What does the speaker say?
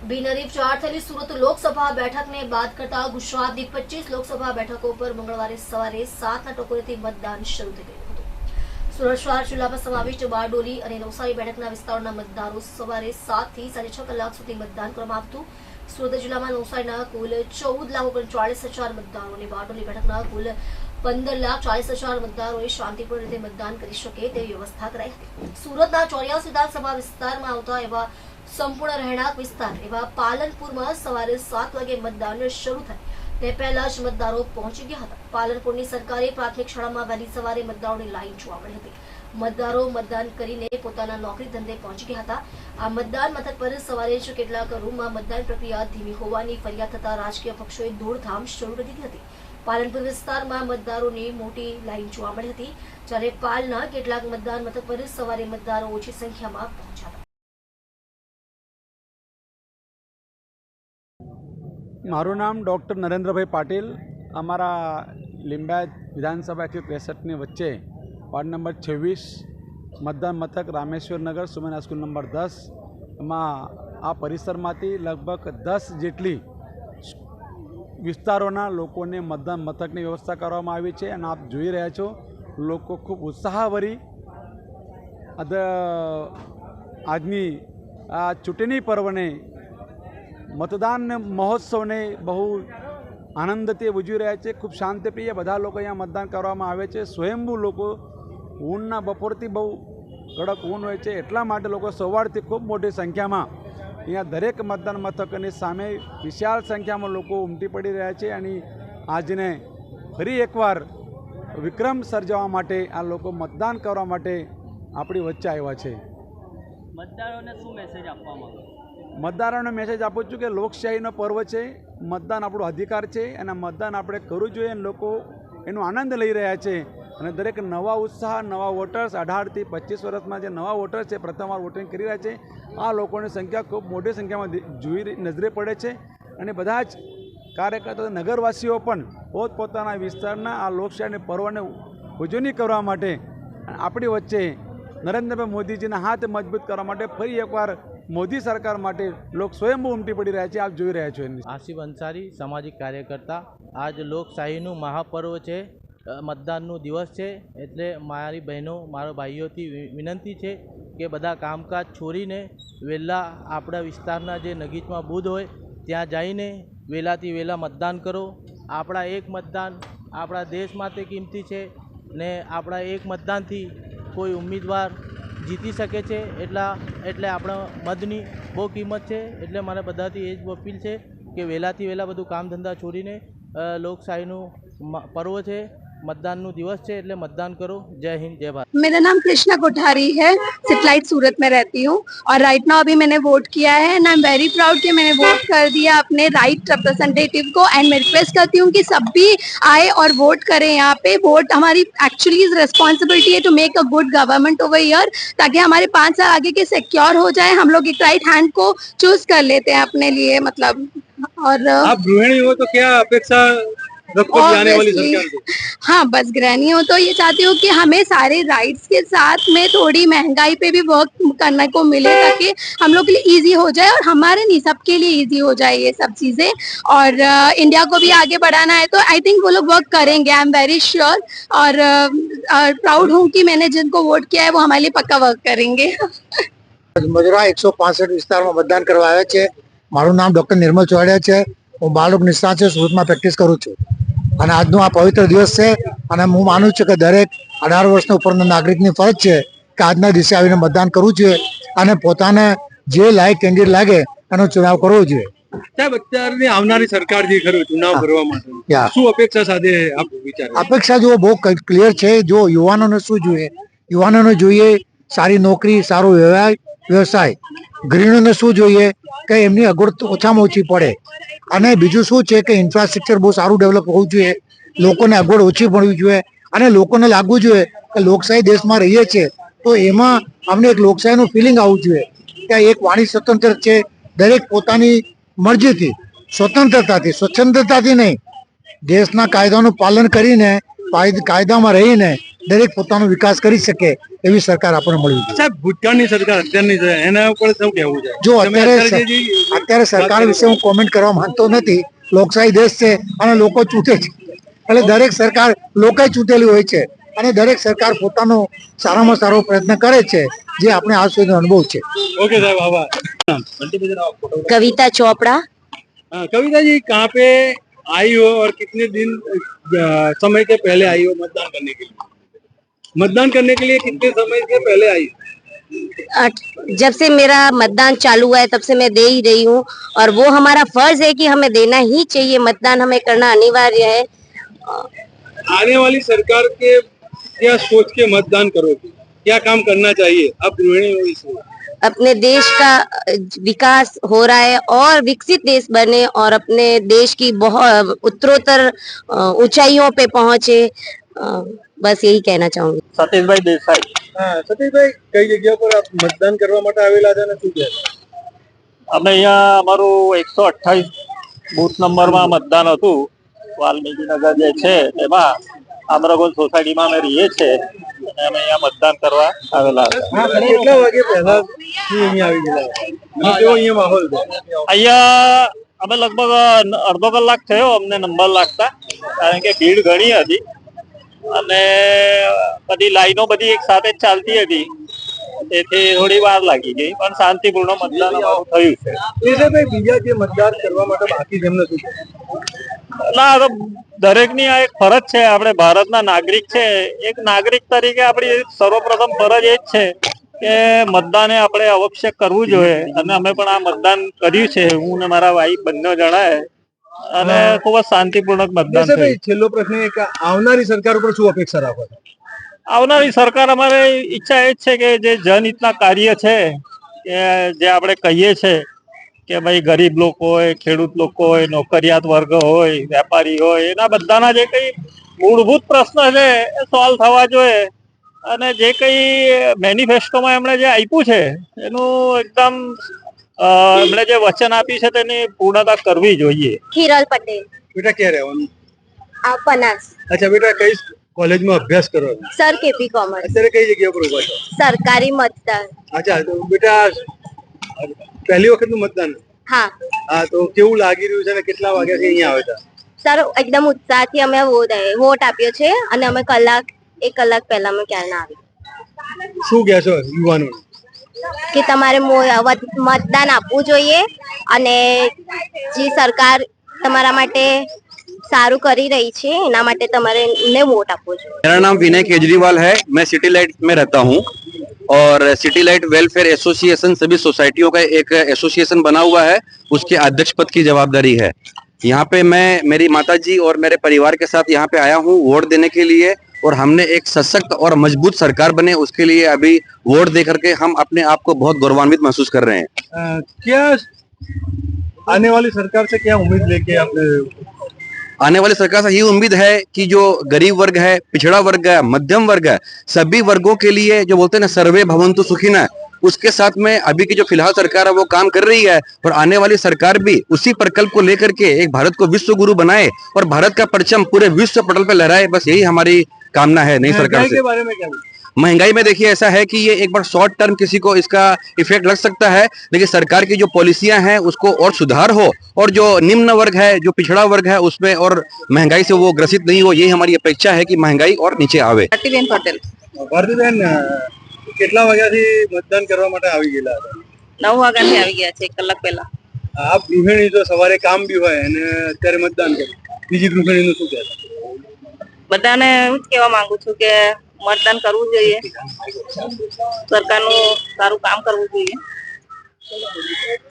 બિનહરીફ જાહેર થયેલી સુરત લોકસભા બેઠકને બાદ કરતા ગુજરાતની પચીસ લોકસભા બેઠકો પર મંગળવારે સવારે સાતના ટકોરેથી મતદાન શરૂ થઈ ગયું હતું. સુરત શહેર જિલ્લામાં સમાવિષ્ટ બારડોલી અને નવસારી બેઠકના વિસ્તારોના મતદારો સવારે સાતથી સાડા છ કલાક સુધી મતદાન કરવામાં આવતું. સુરત જિલ્લામાં નવસારીના કુલ ચૌદ લાખ ઓગણચાળીસ હજાર મતદારો અને બારડોલી બેઠકના કુલ પંદર લાખ ચાલીસ હજાર મતદારોએ શાંતિપૂર્ણ રીતે મતદાન કરી શકે તેવી વ્યવસ્થા કરાઈ હતી. સુરતના ચોર્યાસી વિધાનસભા વિસ્તારમાં આવતા એવા સંપૂર્ણ રહેણાંક વિસ્તાર એવા પાલનપુરમાં સવારે સાત વાગે મતદાન શરૂ થાય. તે પહેલા જ મતદારો પહોંચી ગયા હતા. પાલનપુરની સરકારી પ્રાથમિક શાળામાં વહેલી સવારે મતદારોની લાઈન જોવા મળી હતી. મતદારો મતદાન કરીને પોતાના નોકરી ધંધે પહોંચી ગયા હતા. આ મતદાન મથક પર સવારે જ કેટલાક રૂમમાં મતદાન પ્રક્રિયા ધીમી હોવાની ફરિયાદ થતા રાજકીય પક્ષોએ દોડધામ શરૂ કરી દીધી હતી. પાલનપુર વિસ્તારમાં મતદારોની મોટી લાઈન જોવા મળી હતી, જ્યારે પાલના કેટલાક મતદાન મથક પર સવારે મતદારો ઓછી સંખ્યામાં પહોંચ્યા હતા. મારું નામ ડૉક્ટર નરેન્દ્રભાઈ પાટીલ. અમારા લિંબાયત વિધાનસભા એકસો ત્રેસઠની વચ્ચે વોર્ડ નંબર છવ્વીસ, મતદાન મથક રામેશ્વર નગર, સુમેના સ્કૂલ નંબર દસ. એમાં આ પરિસરમાંથી લગભગ દસ જેટલી વિસ્તારોના લોકોને મતદાન મથકની વ્યવસ્થા કરવામાં આવી છે અને આપ જોઈ રહ્યા છો, લોકો ખૂબ ઉત્સાહભરી આજની આ ચૂંટણી પર્વને મતદાન મહોત્સવને બહુ આનંદથી ઉજવી રહ્યા છે. ખૂબ શાંતિપ્રિય બધા લોકો અહીંયા મતદાન કરવામાં આવે છે. સ્વયંભૂ લોકો ઊનના બપોરથી બહુ કડક ઊન હોય છે. એટલા માટે લોકો સવારથી ખૂબ મોટી સંખ્યામાં અહીંયા દરેક મતદાન મથકની સામે વિશાળ સંખ્યામાં લોકો ઉમટી પડી રહ્યા છે અને આજને ફરી એકવાર વિક્રમ સર્જવા માટે આ લોકો મતદાન કરવા માટે આપણી વચ્ચે આવ્યા છે. મતદારોને શું મેસેજ આપવા માંગો મતદારોને મેસેજ આપું છું કે લોકશાહીનો પર્વ છે, મતદાન આપણો અધિકાર છે અને મતદાન આપણે કરવું જોઈએ અને લોકો એનો આનંદ લઈ રહ્યા છે. અને દરેક નવા ઉત્સાહ, નવા વોટર્સ અઢારથી પચીસ વર્ષમાં જે નવા વોટર્સ છે, પ્રથમવાર વોટિંગ કરી રહ્યા છે, આ લોકોની સંખ્યા ખૂબ મોટી સંખ્યામાં જોઈ નજરે પડે છે. અને બધા જ કાર્યકર્તા નગરવાસીઓ પણ પોતપોતાના વિસ્તારના આ લોકશાહીના પર્વને ઉજવણી કરવા માટે આપણી વચ્ચે નરેન્દ્રભાઈ મોદીજીના હાથ મજબૂત કરવા માટે ફરી એકવાર મોદી સરકાર માટે લોક સ્વયંભૂ ઉમટી પડી રહ્યા છે, આપ જોઈ રહ્યા છો એની. આસિફ અંસારી, સામાજિક કાર્યકર્તા. આજ લોકશાહીનું મહાપર્વ છે મતદાનનો દિવસ છે, એટલે મારી બહેનો, મારા ભાઈઓથી વિનંતી છે કે બધા કામકાજ છોડીને વહેલા આપણા વિસ્તારના જે નજીકમાં બુધ હોય, ત્યાં જઈને વહેલાથી વહેલા મતદાન કરો. આપણા એક મતદાન આપણા દેશ માટે કિંમતી છે ને આપણા એક મતદાનથી કોઈ ઉમેદવાર જીતી શકે છે એટલા, એટલે આપણા મદની બહુ કિંમત છે, એટલે મારે બધાથી એ જ અપીલ છે કે વહેલાથી વહેલા બધું કામ ધંધા છોડીને લોકશાહીનું પર્વ છે. મતદાનનું દિવસ છે એટલે મતદાન કરો જય હિન્દ જય ભારત मेरा नाम कृष्णा कोठारी है सिटलाइट सूरत में रहती हूँ और राइट नाउ अभी मैंने वोट किया है and I am very proud कि मैंने वोट कर दिया अपने राइट रिप्रेजेंटेटिव को एंड मैं रिक्वेस्ट करती हूँ कि सब भी आए और वोट करें यहाँ पे वोट हमारी एक्चुअली रिस्पॉन्सिबिलिटी है to make a good government over year ताकि हमारे पाँच साल आगे के सिक्योर हो जाए हम लोग एक राइट हैंड को चूज कर लेते हैं अपने लिए मतलब और आप गृहिणी हो तो क्या अपेक्षा रखो कि आने वाली Obviously. सरकार से हाँ बस गृहिणी हो तो ये चाहती हूँ कि हमें सारे राइट्स के साथ में थोड़ी महंगाई पे भी वर्क करने को मिले ताकि हम लोग के लिए इजी हो जाए और हमारे नहीं सबके लिए इजी हो जाए ये सब चीजें और अ, इंडिया को भी आगे बढ़ाना है तो आई थिंक वो लोग वर्क करेंगे आई एम वेरी श्योर और प्राउड हूँ कि मैंने जिनको वोट किया है वो हमारे लिए पक्का वर्क करेंगे મજરા એકસો પાસઠ વિસ્તારમાં મતદાન કરવા આવ્યા છે મારું નામ ડોક્ટર નિર્મલ ચોડિયા છે હું બાળક નિષ્ણાત છે સુરતમાં પ્રેક્ટિસ કરું છું અને આજનો આ પવિત્ર દિવસ છે અને હું માનું છું કે દરેક અઢાર વર્ષના ઉપરના નાગરિકની ફરજ છે કે આજના દિવસે આવીને મતદાન કરવું જોઈએ અને પોતાને જે લાયક કેન્ડિડેટ લાગે એનો ચુનાવ કરવો જોઈએ. સાહેબ અત્યારની આવનારી સરકાર જે ખરું ચુનાવ કરવા માટે. શું અપેક્ષા સાથે આપ વિચાર? અપેક્ષા જુઓ બહુ ક્લિયર છે. જો યુવાનોને શું જોઈએ? યુવાનોને જોઈએ સારી નોકરી સારો વ્યવસાય વ્યવસાય. ગૃહિણીઓને શું જોઈએ? કે એમની અગવડ ઓછામાં ઓછી પડે. અને બીજું શું છે કે ઇન્ફ્રાસ્ટ્રક્ચર બહુ સારું ડેવલપ હોવું જોઈએ. લોકોને અગવડ ઓછી પડવી જોઈએ. અને લોકોને લાગવું જોઈએ કે લોકશાહી દેશમાં રહીએ છીએ તો એમાં અમને એક લોકશાહીનું ફિલિંગ આવવું જોઈએ. કે એક વાણી સ્વતંત્ર છે. દરેક પોતાની મરજીથી. સ્વતંત્રતાથી. સ્વચ્છંદતાથી નહીં. દેશના કાયદાનું પાલન કરીને કાયદામાં રહીને દરેક પોતાનો વિકાસ કરી શકે એવી સરકાર આપણને મળવી સાહેબ ભૂતકાળની જો અત્યારે અત્યારે સરકાર વિશે હું કોમેન્ટ કરવા માંગતો નથી. લોકશાહી દેશ છે અને લોકો ચૂંટે છે. એટલે દરેક સરકાર લોકોએ ચૂંટેલી હોય છે અને દરેક સરકાર પોતાનો સારામાં સારો પ્રયત્ન કરે છે જે આપણે આજ સુધીનો અનુભવ છે. ઓકે સાહેબ આભાર. કવિતા ચોપડા. કવિતાજી કાપે आई हो और कितने दिन समय के पहले आई हो मतदान करने के लिए? मतदान करने के लिए कितने समय के पहले आई जब से मेरा मतदान चालू हुआ है तब से मैं दे ही रही हूँ। और वो हमारा फ़र्ज़ है कि हमें देना ही चाहिए। मतदान हमें करना अनिवार्य है। आने वाली सरकार के क्या सोच के मतदान करोगे? क्या काम करना चाहिए? आप गृहिणी हो इसमें अपने देश का अ, विकास हो रहा है और विकसित देश बने और अपने देश की बहुत उत्तरोत्तर अ, ऊंचाइयों पे पहुंचे अ, बस यही कहना चाहूंगी સતીશભાઈ દેસાઈ હા સતીશભાઈ કઈ જગ્યા પર આપ મતદાન કરવા માટે આવેલા હતા અને શું કહેતા અમે અહીંયા અમારું એકસો અઠ્ઠાવીસ બૂથ નંબરમાં મતદાન હતું વાલ્મીકીનગર જે છે એમાં આમરગોલ સોસાયટીમાં અમે રહીએ છીએ અને અમે અહીંયા મતદાન કરવા આવેલા કેટલા વાગે પહેલા અહીંયા આવી ગયેલા અહીંયા માહોલ અહીંયા અમે લગભગ અડધો કલાક થયો અમને નંબર લાગતા કારણ કે ભીડ ઘણી હતી. અને બધી લાઈનો બધી એક સાથે જ ચાલતી હતી. તેથી થોડી વાર લાગી ગઈ પણ શાંતિપૂર્ણ મતદાન થયું છે. બીજા જે મતદાન કરવા માટે બાકી જેમ નથી શું? ના દરેકની આ એક ફરજ છે. આપણે ભારતના નાગરિક છે. એક નાગરિક તરીકે આપણી સર્વપ્રથમ ફરજ એ જ છે કે મતદાને આપણે અવશ્ય કરવું જોઈએ. અને અમે પણ આ મતદાન કર્યું છે. હું ને મારા વાઈફ બંને જણાએ. અને ખૂબ જ શાંતિપૂર્ણક મતદાન થયું. છેલ્લો પ્રશ્ન એક આવનારી સરકાર ઉપર શું અપેક્ષા રાખો આવનારી સરકાર અમારે ઈચ્છા એ જ છે કે જે જનહિતના કાર્ય છે કે જે આપણે કહીએ છે કે ભાઈ ગરીબ લોકો હોય ખેડૂત લોકો હોય નોકરિયાત વર્ગ હોય વેપારી હોય એના બધાના જે કંઈ મૂળભૂત પ્રશ્ન છે એ સોલ્વ થવા જોઈએ. અને જે કંઈ મેનિફેસ્ટોમાં એમણે જે આપ્યું છે એનું એકદમ એમણે જે વચન આપ્યું છે તેની પૂર્ણતા કરવી જોઈએ. હિરલ પટેલ. બેટા ક્યાં રહેવાનું? આપનાસ અચ્છા બેટા કઈ કોલેજમાં અભ્યાસ કરો સર કેપી કોમર્સ. અત્યારે કઈ જગ્યા પર ઊભા છો? સરકારી મતદાર અચ્છા બેટા પહેલી વખતનું મતદાન હા હા તો કેવું લાગી રહ્યું છે અને કેટલા વાગ્યાથી અહીંયા આવ્યા હતા સર એકદમ ઉત્સાહથી અમે વોટ વોટ આપ્યો છે અને અમે કલાક એક કલાક પહેલા અમે ક્યારના આવી શું કહેશો યુવાનોને કે તમારે મો- વત- મતદાન આપવું જોઈએ અને જે સરકાર તમારા માટે સારું કરી રહી છે એના માટે તમારે ને વોટ આપવો જોઈએ मेरा नाम विनय केजरीवाल है मैं सिटी लाइट में रहता हूँ और सिटी लाइट वेलफेयर एसोसिएशन सभी सोसाइटियों का एक एसोसिएशन बना हुआ है उसके अध्यक्ष पद की जवाबदारी है। यहाँ पे मैं मेरी माता जी और मेरे परिवार के साथ यहाँ पे आया हूँ वोट देने के लिए और हमने एक सशक्त और मज़बूत सरकार बने उसके लिए अभी वोट दे करके हम अपने आप को बहुत गौरवान्वित महसूस कर रहे हैं। अ, क्या आने वाली सरकार से क्या उम्मीद लेके आपने आने वाली सरकार से ये उम्मीद है कि जो गरीब वर्ग है पिछड़ा वर्ग है मध्यम वर्ग है सभी वर्गों के लिए जो बोलते हैं ना सर्वे भवंतु सुखिना उसके साथ में अभी की जो फ़िलहाल सरकार है वो काम कर रही है और आने वाली सरकार भी उसी प्रकल्प को लेकर के एक भारत को विश्व गुरु बनाए और भारत का परचम पूरे विश्व पटल पर लहराए बस यही हमारी कामना है नई सरकार के बारे में क्या? महंगाई में देखिए ऐसा है कि ये एक बार शॉर्ट टर्म किसी को इसका इफेक्ट लग सकता है लेकिन सरकार की जो पॉलिसियां हैं उसको और सुधार हो और जो निम्न वर्ग है जो पिछड़ा वर्ग है उसमें और महंगाई से वो ग्रसित नहीं हो यही हमारी अपेक्षा है कि महंगाई और नीचे आवे ભારતીબેન પટેલ ભારતીબેન અ, કેટલા વાગ્યાથી મતદાન કરવા માટે આવી ગયેલા હતા નવ વાગ્યાથી આવી ગયા છે એક કલાક પહેલા આપ ગૃહિણી જો સવારે કામ બી હોય અને અત્યારે મતદાન કર્યું બીજી ગૃહિણીનું શું કહેતા બધાને હું જ કહેવા માંગુ છું કે મતદાન કરવું જોઈએ. સરકારનું સારું કામ કરવું જોઈએ.